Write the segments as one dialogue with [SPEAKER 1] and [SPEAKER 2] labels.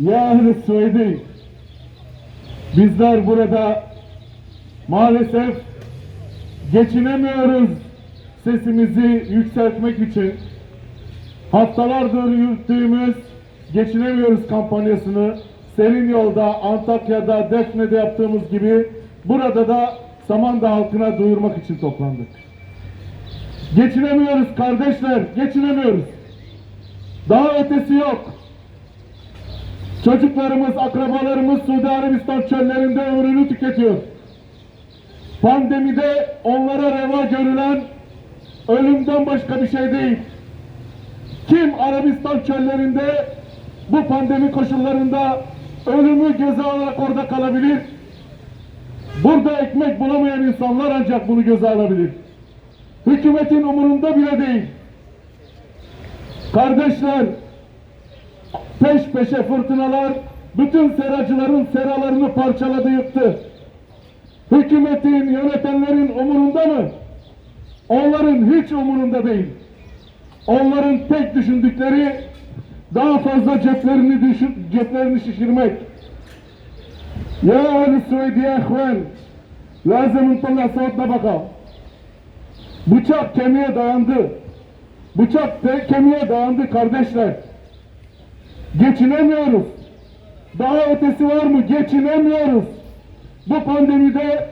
[SPEAKER 1] Ya ehli Suudi, bizler burada maalesef geçinemiyoruz sesimizi yükseltmek için. Haftalardır yürüttüğümüz geçinemiyoruz kampanyasını Serin Yolda, Antakya'da, Defne'de yaptığımız gibi burada da Samandağ halkına duyurmak için toplandık. Geçinemiyoruz kardeşler, geçinemiyoruz. Daha ötesi yok. Çocuklarımız, akrabalarımız Suudi Arabistan çöllerinde ömrünü tüketiyor. Pandemide onlara reva görülen ölümden başka bir şey değil. Kim Arabistan çöllerinde bu pandemi koşullarında ölümü göze alarak orada kalabilir? Burada ekmek bulamayan insanlar ancak bunu göze alabilir. Hükümetin umurunda bile değil. Kardeşler, Peş peşe fırtınalar bütün seracıların seralarını parçaladı yıktı. Hükümetin, yönetenlerin umurunda mı? Onların hiç umurunda değil. Onların tek düşündükleri daha fazla ceplerini düşün, ceplerini şişirmek. Ya Ali Süveydiye ehven lazım intallah saatte baka. Bıçak kemiğe dayandı. Bıçak de kemiğe dayandı kardeşler. Geçinemiyoruz. Daha ötesi var mı? Geçinemiyoruz. Bu pandemide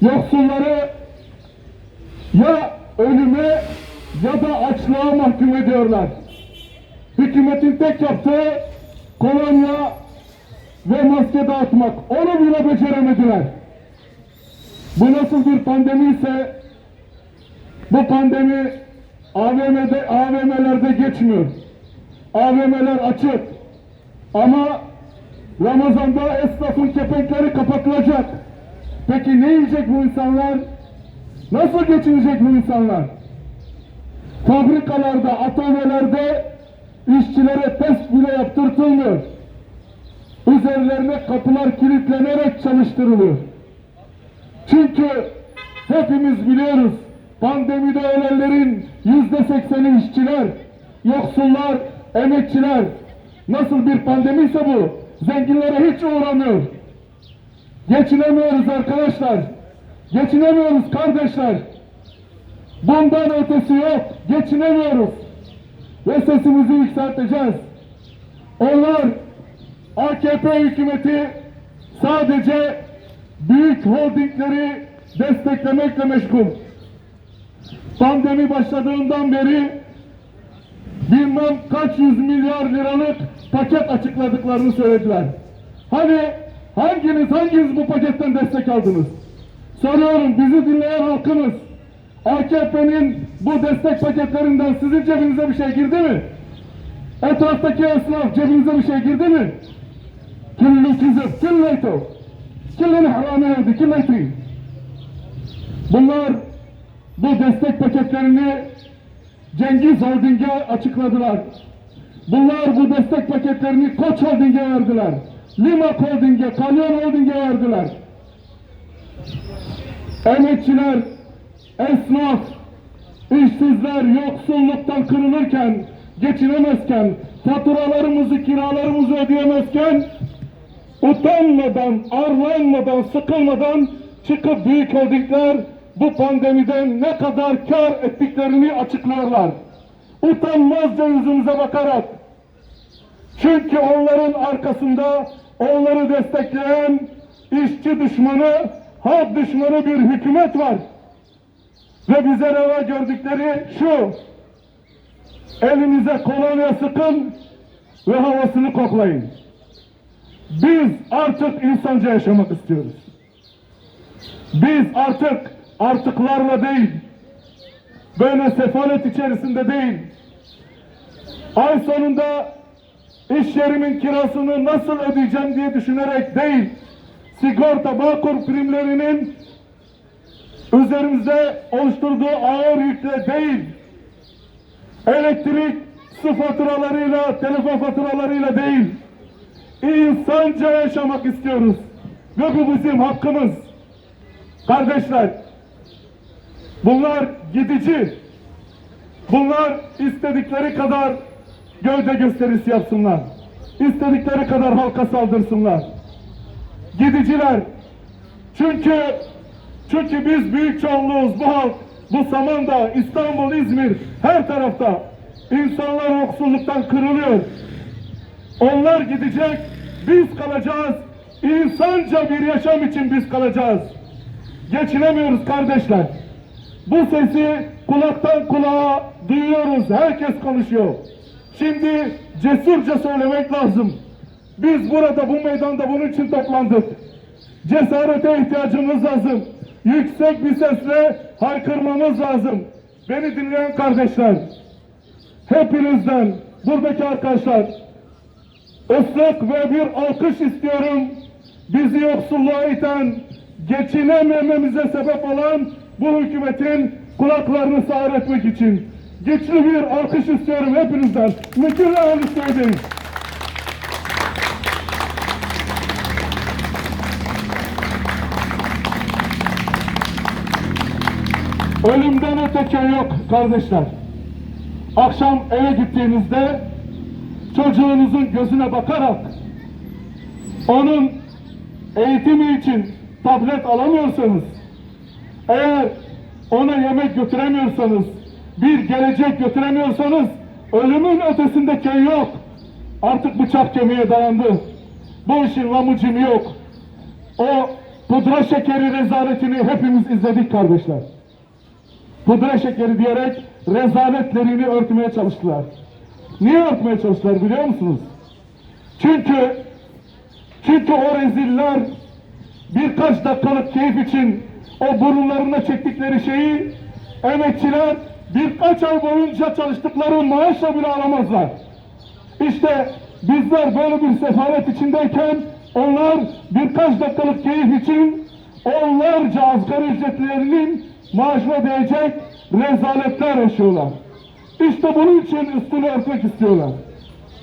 [SPEAKER 1] yoksulları ya ölüme ya da açlığa mahkum ediyorlar. Hükümetin tek yaptığı kolonya ve maske dağıtmak. Onu bile beceremediler. Bu nasıl bir pandemi ise bu pandemi AVM'de, AVM'lerde geçmiyor. AVM'ler açık. Ama Ramazan'da esnafın kepenkleri kapatılacak. Peki ne yiyecek bu insanlar? Nasıl geçinecek bu insanlar? Fabrikalarda, atölyelerde işçilere test bile yaptırtılmıyor. Üzerlerine kapılar kilitlenerek çalıştırılıyor. Çünkü hepimiz biliyoruz pandemide ölenlerin yüzde sekseni işçiler, yoksullar, emekçiler. Nasıl bir pandemi ise bu. Zenginlere hiç uğramıyor. Geçinemiyoruz arkadaşlar. Geçinemiyoruz kardeşler. Bundan ötesi yok. Geçinemiyoruz. Ve sesimizi yükselteceğiz. Onlar AKP hükümeti sadece büyük holdingleri desteklemekle meşgul. Pandemi başladığından beri bilmem kaç yüz milyar liralık paket açıkladıklarını söylediler. Hani hanginiz hanginiz bu paketten destek aldınız? Soruyorum bizi dinleyen halkımız AKP'nin bu destek paketlerinden sizin cebinize bir şey girdi mi? Etraftaki esnaf cebinize bir şey girdi mi? Kirli kizip, kirleyto. Kirli harami evdi, kirleytri. Bunlar bu destek paketlerini Cengiz Holding'e açıkladılar. Bunlar bu destek paketlerini Koç Holding'e verdiler. Limak Holding'e, Kalyon Holding'e verdiler. Emekçiler, esnaf, işsizler yoksulluktan kırılırken, geçinemezken, faturalarımızı, kiralarımızı ödeyemezken, utanmadan, arlanmadan, sıkılmadan çıkıp büyük holdingler bu pandemiden ne kadar kar ettiklerini açıklıyorlar. Utanmazca yüzümüze bakarak. Çünkü onların arkasında onları destekleyen işçi düşmanı, halk düşmanı bir hükümet var. Ve bize reva gördükleri şu. Elinize kolonya sıkın ve havasını koklayın. Biz artık insanca yaşamak istiyoruz. Biz artık artıklarla değil, böyle sefalet içerisinde değil, ay sonunda iş yerimin kirasını nasıl ödeyeceğim diye düşünerek değil, sigorta bağkur primlerinin üzerimizde oluşturduğu ağır yükle değil, elektrik su faturalarıyla, telefon faturalarıyla değil, insanca yaşamak istiyoruz. Ve bu bizim hakkımız. Kardeşler, bunlar gidici. Bunlar istedikleri kadar gövde gösterisi yapsınlar. istedikleri kadar halka saldırsınlar. Gidiciler. Çünkü çünkü biz büyük çoğunluğuz bu halk. Bu Samandağ, İstanbul, İzmir her tarafta insanlar yoksulluktan kırılıyor. Onlar gidecek, biz kalacağız. İnsanca bir yaşam için biz kalacağız. Geçinemiyoruz kardeşler. Bu sesi kulaktan kulağa duyuyoruz. Herkes konuşuyor. Şimdi cesurca söylemek lazım. Biz burada bu meydanda bunun için toplandık. Cesarete ihtiyacımız lazım. Yüksek bir sesle haykırmamız lazım. Beni dinleyen kardeşler, hepinizden, buradaki arkadaşlar, ıslak ve bir alkış istiyorum. Bizi yoksulluğa iten, geçinemememize sebep olan bu hükümetin kulaklarını sağır etmek için. Güçlü bir alkış istiyorum hepinizden. Mükemmel istedim. Ölümden öte köy yok kardeşler. Akşam eve gittiğinizde çocuğunuzun gözüne bakarak onun eğitimi için tablet alamıyorsanız, eğer ona yemek götüremiyorsanız, bir gelecek götüremiyorsanız, ölümün ötesinde köy yok. Artık bıçak kemiğe dayandı. Bu işin lamucimi yok. O pudra şekeri rezaletini hepimiz izledik kardeşler. Pudra şekeri diyerek rezaletlerini örtmeye çalıştılar. Niye örtmeye çalıştılar biliyor musunuz? Çünkü çünkü o reziller birkaç dakikalık keyif için o burunlarına çektikleri şeyi emekçiler birkaç ay boyunca çalıştıkları maaşla bile alamazlar. İşte bizler böyle bir sefalet içindeyken onlar birkaç dakikalık keyif için onlarca asgari ücretlerinin maaşına değecek rezaletler yaşıyorlar. İşte bunun için üstünü örtmek istiyorlar.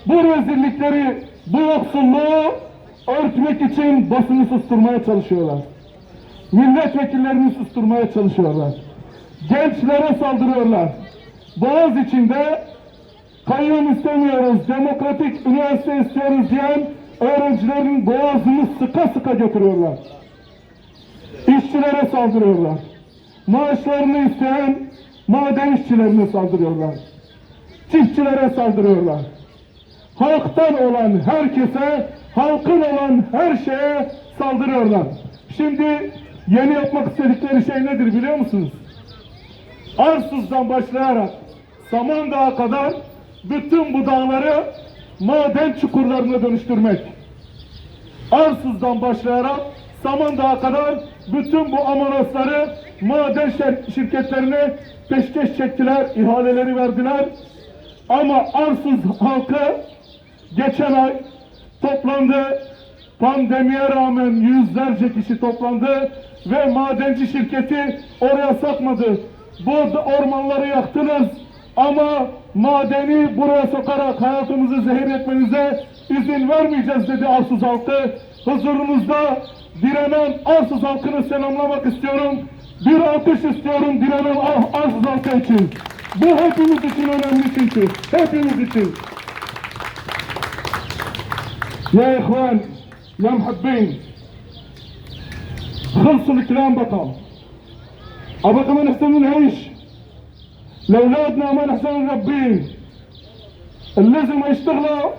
[SPEAKER 1] Bu rezillikleri, bu yoksulluğu örtmek için basını susturmaya çalışıyorlar. Milletvekillerini susturmaya çalışıyorlar. Gençlere saldırıyorlar. Boğaz içinde kayyum istemiyoruz, demokratik üniversite istiyoruz diyen öğrencilerin boğazını sıka sıka götürüyorlar. İşçilere saldırıyorlar. Maaşlarını isteyen maden işçilerine saldırıyorlar. Çiftçilere saldırıyorlar. Halktan olan herkese, halkın olan her şeye saldırıyorlar. Şimdi yeni yapmak istedikleri şey nedir biliyor musunuz? Arsuz'dan başlayarak Samandağ'a kadar bütün bu dağları maden çukurlarına dönüştürmek. Arsuz'dan başlayarak Samandağ'a kadar bütün bu amanosları maden şirketlerine peşkeş çektiler, ihaleleri verdiler. Ama Arsuz halkı geçen ay toplandı. Pandemiye rağmen yüzlerce kişi toplandı ve madenci şirketi oraya satmadı. Bu ormanları yaktınız ama madeni buraya sokarak hayatımızı zehir etmenize izin vermeyeceğiz dedi Arsuz halkı. Huzurunuzda direnen Arsuz halkını selamlamak istiyorum. Bir alkış istiyorum direnen ah, Arsuz halkı için. Bu hepimiz için önemli çünkü. Hepimiz için. Ya ihvan, ya muhabbin. خلصوا الكلام بقى ابقى ما نحسن نعيش لأولادنا ما نحسن نربيه اللازم يشتغلوا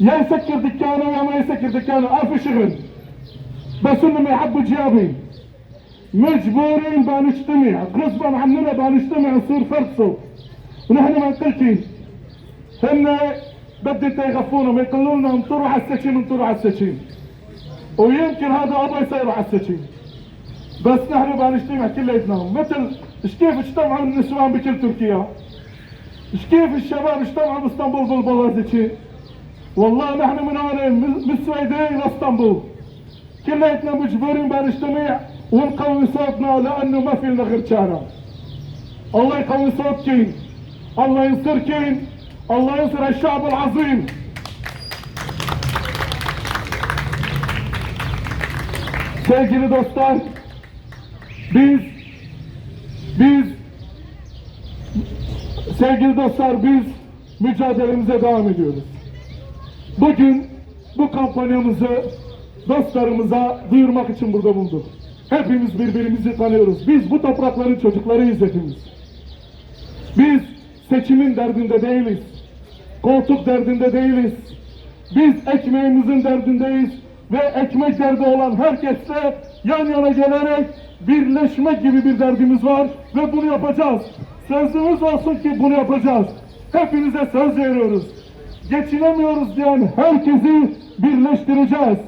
[SPEAKER 1] يا يسكر دكانه يا ما يسكر دكانه. ما في شغل. بس انهم يحبوا جيابي مجبورين بنجتمع. غصبا عننا بنجتمع نصير فرد صوت ونحن منقلتين هن بدي يغفونا ما يقولوا لنا انطروا على السكين انطروا على السكين ويمكن هذا أبغى يصيروا على السكين بس نحن بنجتمع كليتنا مثل إيش كيف اجتمعوا النسوان بكل تركيا؟ إيش كيف الشباب اجتمعوا بإسطنبول بالبلازيتشي والله نحن من هون من السويدين إلى إسطنبول. كليتنا مجبورين بنجتمع ونقوي صوتنا لأنه ما في لنا غير شارع. الله يقوي صوتكين الله ينصركين الله ينصر الشعب العظيم. Sevgili dostlar, biz, biz, sevgili dostlar biz mücadelemize devam ediyoruz. Bugün bu kampanyamızı dostlarımıza duyurmak için burada bulduk. Hepimiz birbirimizi tanıyoruz. Biz bu toprakların çocuklarıyız hepimiz. Biz seçimin derdinde değiliz. Koltuk derdinde değiliz. Biz ekmeğimizin derdindeyiz ve ekmek derdi olan herkesle yan yana gelerek birleşmek gibi bir derdimiz var ve bunu yapacağız. Sözümüz olsun ki bunu yapacağız. Hepinize söz veriyoruz. Geçinemiyoruz diyen herkesi birleştireceğiz.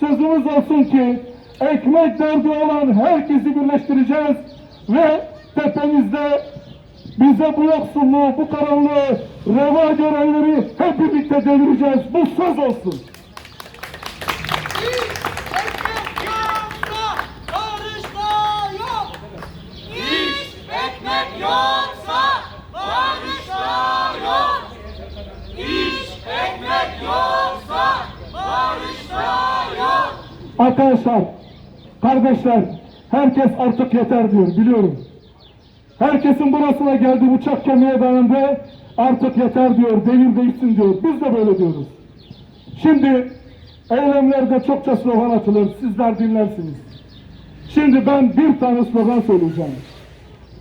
[SPEAKER 1] Sözümüz olsun ki ekmek derdi olan herkesi birleştireceğiz ve tepemizde bize bu yoksulluğu, bu karanlığı, reva görenleri hep birlikte devireceğiz. Bu söz olsun. Arkadaşlar, kardeşler, herkes artık yeter diyor, biliyorum. Herkesin burasına geldi, bıçak kemiğe dayandı, artık yeter diyor, devir değişsin diyor. Biz de böyle diyoruz. Şimdi eylemlerde çokça slogan atılır, sizler dinlersiniz. Şimdi ben bir tane slogan söyleyeceğim.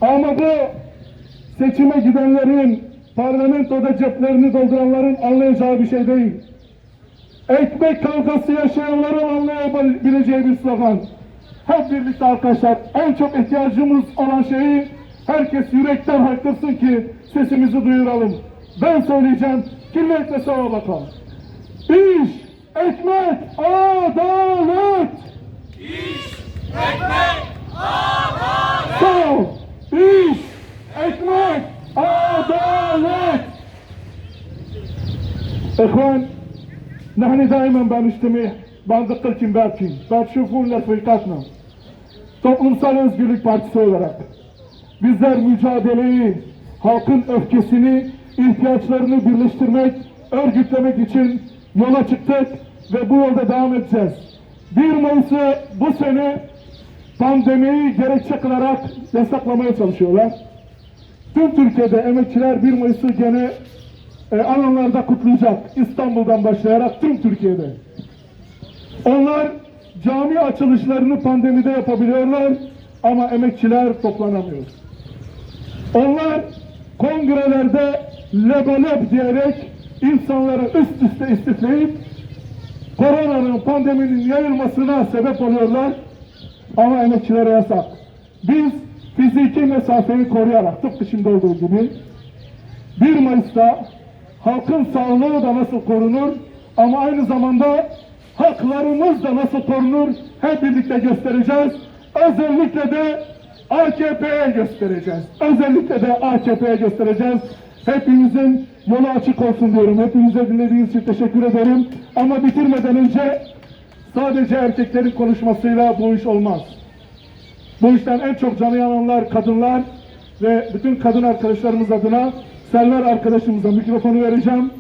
[SPEAKER 1] Ama bu seçime gidenlerin, parlamentoda ceplerini dolduranların anlayacağı bir şey değil ekmek kavgası yaşayanların anlayabileceği bir slogan. Hep birlikte arkadaşlar en çok ihtiyacımız olan şeyi herkes yürekten haykırsın ki sesimizi duyuralım. Ben söyleyeceğim, eklese o bakalım. İş, ekmek, adalet. نحن دائما بنجتمع بنذكركم belki. بتشوفون رفيقاتنا. Toplumsal Özgürlük Partisi olarak bizler mücadeleyi, halkın öfkesini, ihtiyaçlarını birleştirmek, örgütlemek için yola çıktık ve bu yolda devam edeceğiz. 1 Mayıs'ı bu sene pandemiyi gerekçe kılarak yasaklamaya çalışıyorlar. Tüm Türkiye'de emekçiler 1 Mayıs'ı gene e, alanlarda kutlayacak. İstanbul'dan başlayarak tüm Türkiye'de. Onlar cami açılışlarını pandemide yapabiliyorlar ama emekçiler toplanamıyor. Onlar kongrelerde lebalep diyerek insanları üst üste istifleyip koronanın, pandeminin yayılmasına sebep oluyorlar ama emekçilere yasak. Biz fiziki mesafeyi koruyarak tıpkı şimdi olduğu gibi 1 Mayıs'ta halkın sağlığı da nasıl korunur ama aynı zamanda haklarımız da nasıl korunur hep birlikte göstereceğiz. Özellikle de AKP'ye göstereceğiz. Özellikle de AKP'ye göstereceğiz. Hepimizin yolu açık olsun diyorum. Hepinize dinlediğiniz için teşekkür ederim. Ama bitirmeden önce sadece erkeklerin konuşmasıyla bu iş olmaz. Bu işten en çok canı yananlar kadınlar ve bütün kadın arkadaşlarımız adına Selver arkadaşımıza mikrofonu vereceğim.